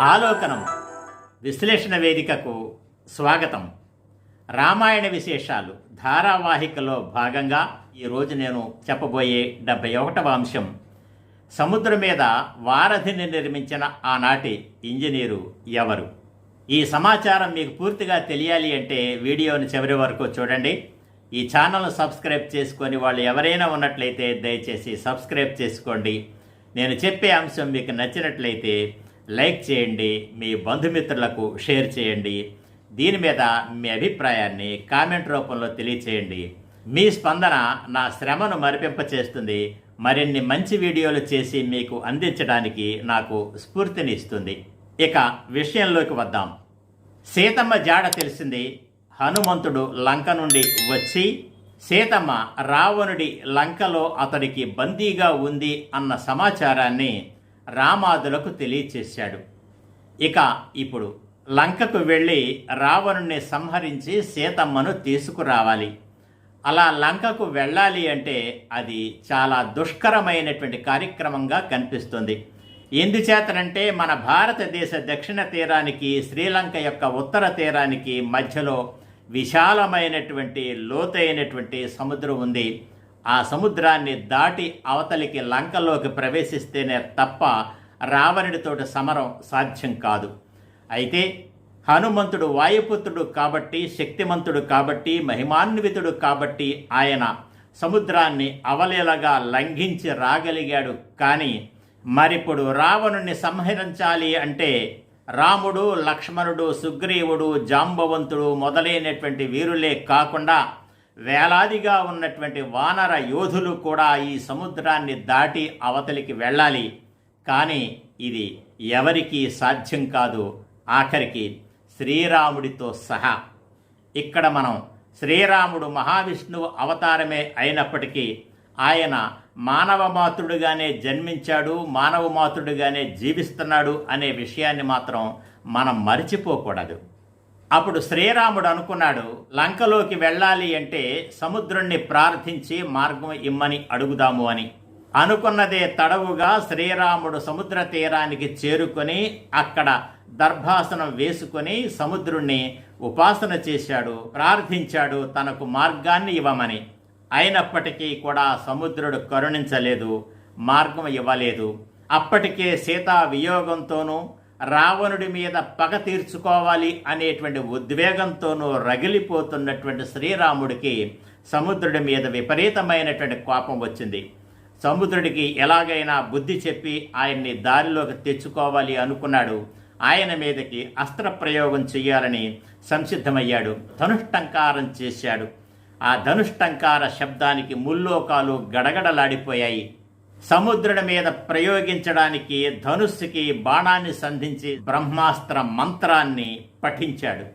ఆలోకనం. విశ్లేషణ వేదికకు స్వాగతం. రామాయణ విశేషాలు ధారావాహికలో భాగంగా ఈరోజు నేను చెప్పబోయే డెబ్బై ఒకటవ అంశం. సముద్రం మీద వారధిని నిర్మించిన ఆనాటి ఇంజనీరు ఎవరు? ఈ సమాచారం మీకు పూర్తిగా తెలియాలి అంటే వీడియోని చివరి వరకు చూడండి. ఈ ఛానల్ను సబ్స్క్రైబ్ చేసుకొని వాళ్ళు ఎవరైనా ఉన్నట్లయితే దయచేసి సబ్స్క్రైబ్ చేసుకోండి. నేను చెప్పే అంశం మీకు నచ్చినట్లయితే లైక్ చేయండి మీ బంధుమిత్రులకు షేర్ చేయండి. దీని మీద మీ అభిప్రాయాన్ని కామెంట్ రూపంలో తెలియచేయండి. మీ స్పందన నా శ్రమను మరిపింపచేస్తుంది. మరిన్ని మంచి వీడియోలు చేసి మీకు అందించడానికి నాకు స్ఫూర్తిని ఇస్తుంది ఇక విషయంలోకి వద్దాం. సీతమ్మ జాడ తెలిసింది హనుమంతుడు లంక నుండి వచ్చి సీతమ్మ రావణుడి లంకలో అతడికి బందీగా ఉంది అన్న సమాచారాన్ని రామాదులకు తెలియచేశాడు. ఇక ఇప్పుడు లంకకు వెళ్ళి రావణుణ్ణి సంహరించి సీతమ్మను తీసుకురావాలి. అలా లంకకు వెళ్ళాలి అంటే అది చాలా దుష్కరమైనటువంటి కార్యక్రమంగా కనిపిస్తుంది. ఎందుచేతనంటే మన భారతదేశ దక్షిణ తీరానికి శ్రీలంక యొక్క ఉత్తర తీరానికి మధ్యలో విశాలమైనటువంటి లోతైనటువంటి సముద్రం ఉంది. ఆ సముద్రాన్ని దాటి అవతలికి లంకలోకి ప్రవేశిస్తేనే తప్ప రావణుడితోటి సమరం సాధ్యం కాదు. అయితే హనుమంతుడు వాయుపుత్రుడు కాబట్టి శక్తిమంతుడు కాబట్టి మహిమాన్వితుడు కాబట్టి ఆయన సముద్రాన్ని అవలీలగా లంఘించి రాగలిగాడు. కానీ మరిప్పుడు రావణుణ్ణి సంహరించాలి అంటే రాముడు లక్ష్మణుడు సుగ్రీవుడు జాంబవంతుడు మొదలైనటువంటి వీరులే కాకుండా వేలాదిగా ఉన్నటువంటి వానర యోధులు కూడా ఈ సముద్రాన్ని దాటి అవతలికి వెళ్ళాలి. కానీ ఇది ఎవరికీ సాధ్యం కాదు. ఆఖరికి శ్రీరాముడితో సహా. ఇక్కడ మనం శ్రీరాముడు మహావిష్ణువు అవతారమే అయినప్పటికీ ఆయన మానవ మాతృడుగానే జన్మించాడు మానవ మాతృడుగానే జీవిస్తున్నాడు అనే విషయాన్ని మాత్రం మనం మరిచిపోకూడదు. అప్పుడు శ్రీరాముడు అనుకున్నాడు లంకలోకి వెళ్ళాలి అంటే సముద్రుణ్ణి ప్రార్థించి మార్గం ఇమ్మని అడుగుదాము అని. అనుకున్నదే తడవుగా శ్రీరాముడు సముద్ర తీరానికి చేరుకొని అక్కడ దర్భాసనం వేసుకొని సముద్రుణ్ణి ఉపాసన చేశాడు ప్రార్థించాడు తనకు మార్గాన్ని ఇవ్వమని. అయినప్పటికీ కూడా సముద్రుడు కరుణించలేదు మార్గం ఇవ్వలేదు. అప్పటికే సీతా వియోగంతోనూ రావణుడి మీద పగ తీర్చుకోవాలి అనేటువంటి ఉద్వేగంతోనూ రగిలిపోతున్నటువంటి శ్రీరాముడికి సముద్రుడి మీద విపరీతమైనటువంటి కోపం వచ్చింది. సముద్రుడికి ఎలాగైనా బుద్ధి చెప్పి ఆయన్ని దారిలోకి తెచ్చుకోవాలి అనుకున్నాడు. ఆయన మీదకి అస్త్ర ప్రయోగం చేయాలని సంసిద్ధమయ్యాడు. ధనుష్టంకారం చేశాడు. ఆ ధనుష్టంకార శబ్దానికి ముల్లోకాలు గడగడలాడిపోయాయి. సముద్రుడి మీద ప్రయోగించడానికి ధనుస్సుకి బాణాన్ని సంధించి బ్రహ్మాస్త్ర మంత్రాన్ని పఠించాడు.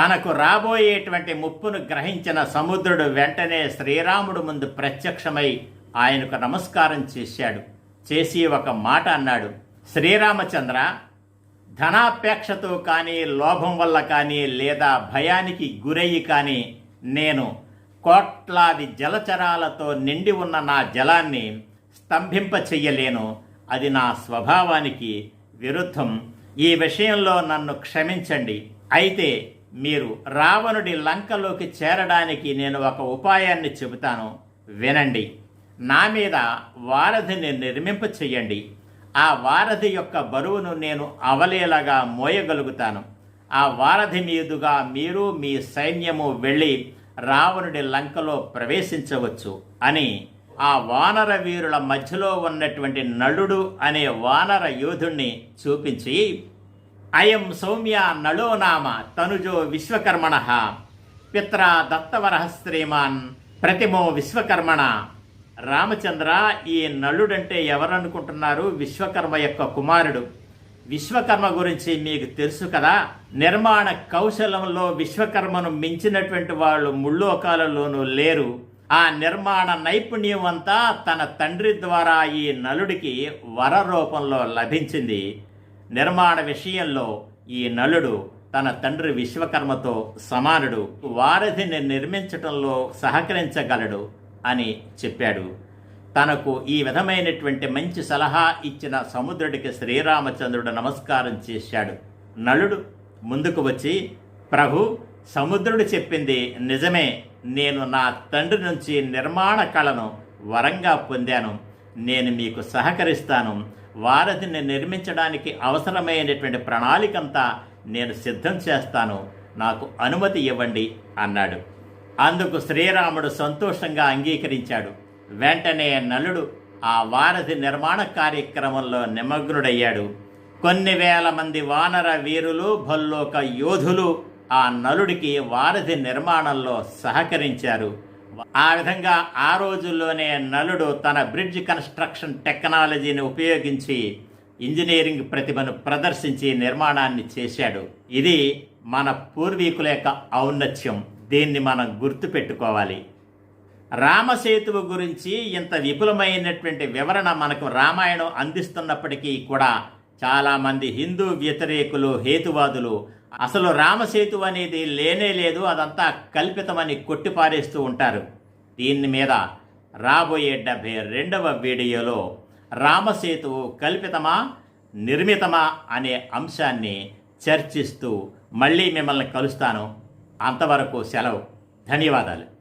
తనకు రాబోయేటువంటి ముప్పును గ్రహించిన సముద్రుడు వెంటనే శ్రీరాముడు ముందు ప్రత్యక్షమై ఆయనకు నమస్కారం చేశాడు. చేసి ఒక మాట అన్నాడు. శ్రీరామచంద్ర ధనాపేక్షతో కానీ లోభం వల్ల కానీ లేదా భయానికి గురయ్యి కానీ నేను కోట్లాది జలచరాలతో నిండి ఉన్న నా జలాన్ని స్తంభింప చెయ్యలేను అది నా స్వభావానికి విరుద్ధం. ఈ విషయంలో నన్ను క్షమించండి. అయితే మీరు రావణుడి లంకలోకి చేరడానికి నేను ఒక ఉపాయాన్ని చెబుతాను. వినండి. నా మీద వారధిని నిర్మింప చెయ్యండి ఆ వారధి యొక్క బరువును నేను అవలేలగా మోయగలుగుతాను. ఆ వారధి మీదుగా మీరు మీ సైన్యము వెళ్ళి రావణుడి లంకలో ప్రవేశించవచ్చు అని ఆ వానర వీరుల మధ్యలో ఉన్నటువంటి నలుడు అనే వానర యోధుణ్ణి చూపించి అయం సౌమ్య నళో నామ తనుజో విశ్వకర్మణ పిత్ర దత్తవరహ శ్రీమాన్ ప్రతిమో విశ్వకర్మణ. రామచంద్ర ఈ నలుడంటే ఎవరనుకుంటున్నారు? విశ్వకర్మ యొక్క కుమారుడు. విశ్వకర్మ గురించి మీకు తెలుసు కదా. నిర్మాణ కౌశలంలో విశ్వకర్మను మించినటువంటి వాళ్ళు ముళ్ళోకాలలోనూ లేరు. ఆ నిర్మాణ నైపుణ్యం అంతా తన తండ్రి ద్వారా ఈ నలుడికి వర రూపంలో లభించింది. నిర్మాణ విషయంలో ఈ నలుడు తన తండ్రి విశ్వకర్మతో సమానుడు వారధిని నిర్మించటంలో సహకరించగలడు అని చెప్పాడు. తనకు ఈ విధమైనటువంటి మంచి సలహా ఇచ్చిన సముద్రుడికి శ్రీరామచంద్రుడు నమస్కారం చేశాడు. నలుడు ముందుకు వచ్చి ప్రభు సముద్రుడు చెప్పింది నిజమే. నేను నా తండ్రి నుంచి నిర్మాణ కళను వరంగా పొందాను. నేను మీకు సహకరిస్తాను. వారధిని నిర్మించడానికి అవసరమైనటువంటి ప్రణాళికంతా నేను సిద్ధం చేస్తాను. నాకు అనుమతి ఇవ్వండి అన్నాడు. అందుకు శ్రీరాముడు సంతోషంగా అంగీకరించాడు. వెంటనే నలుడు ఆ వారధి నిర్మాణ కార్యక్రమంలో నిమగ్నుడయ్యాడు. కొన్ని వేల మంది వానర వీరులు భల్లోక యోధులు ఆ నలుడికి వారధి నిర్మాణంలో సహకరించారు. ఆ విధంగా ఆ రోజుల్లోనే నలుడు తన బ్రిడ్జ్ కన్స్ట్రక్షన్ టెక్నాలజీని ఉపయోగించి ఇంజనీరింగ్ ప్రతిభను ప్రదర్శించి నిర్మాణాన్ని చేశాడు. ఇది మన పూర్వీకుల యొక్క ఔన్నత్యం. దీన్ని మనం గుర్తుపెట్టుకోవాలి. రామసేతువు గురించి ఇంత విపులమైనటువంటి వివరణ మనకు రామాయణం అందిస్తున్నప్పటికీ కూడా చాలామంది హిందూ వ్యతిరేకులు హేతువాదులు అసలు రామసేతు అనేది లేనే లేదు అదంతా కల్పితమని కొట్టిపారేస్తూ ఉంటారు. దీని మీద రాబోయే డెబ్భై రెండవ వీడియోలో రామసేతు కల్పితమా నిర్మితమా అనే అంశాన్ని చర్చిస్తూ మళ్ళీ మిమ్మల్ని కలుస్తాను. అంతవరకు సెలవు. ధన్యవాదాలు.